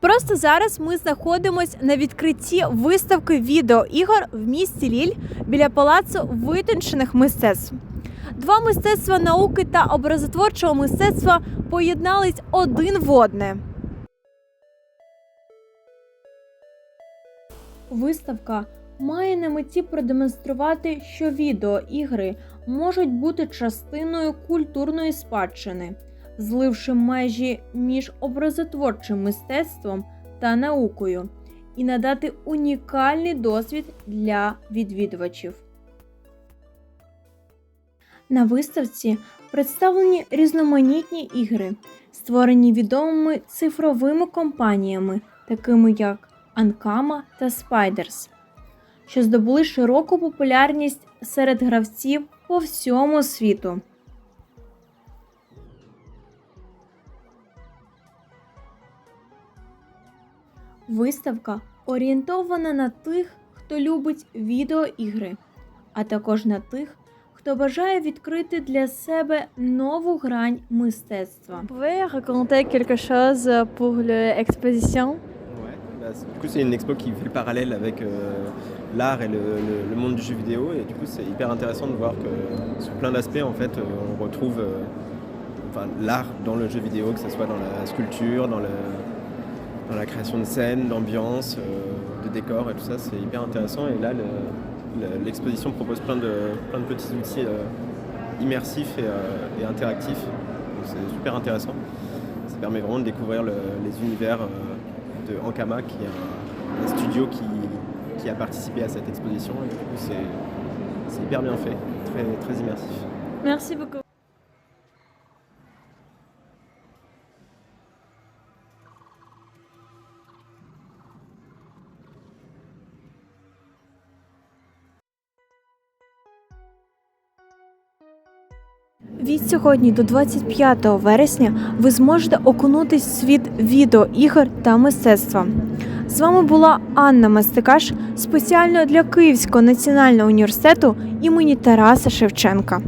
Просто зараз ми знаходимось на відкритті виставки відеоігор в місті Ліль біля палацу витончених мистецтв. Два мистецтва науки та образотворчого мистецтва поєднались один в одне. Виставка має на меті продемонструвати, що відеоігри можуть бути частиною культурної спадщини, зливши межі між образотворчим мистецтвом та наукою, і надати унікальний досвід для відвідувачів. На виставці представлені різноманітні ігри, створені відомими цифровими компаніями, такими як Ankama та Spiders, що здобули широку популярність серед гравців по всьому світу. Виставка орієнтована на тих, хто любить відеоігри, а також на тих, хто бажає відкрити для себе нову грань мистецтва. Vous pouvez raconter quelque chose pour l'exposition Ouais, bah, c'est- du coup c'est une expo qui fait le parallèle avec euh, l'art et le, le- le monde du jeu vidéo et du coup c'est hyper intéressant de voir que sur plein d'aspects en fait euh, on retrouve euh, enfin, l'art dans le jeu vidéo, que ce soit dans la sculpture, dans, le, dans la création de scènes, d'ambiance, euh, de décors et tout ça c'est hyper intéressant et là le- le- l'exposition propose plein de, plein de petits outils euh, immersifs et, euh, et interactifs c'est super intéressant. Ça permet vraiment de découvrir le- les univers de Ankama, qui est un, studio qui, qui a participé à cette exposition. Et du coup, c'est c'est hyper bien fait, très, très immersif. Merci beaucoup. Від сьогодні до 25 вересня ви зможете окунутись в світ відеоігор та мистецтва. З вами була Анна Мастикаш спеціально для Київського національного університету імені Тараса Шевченка.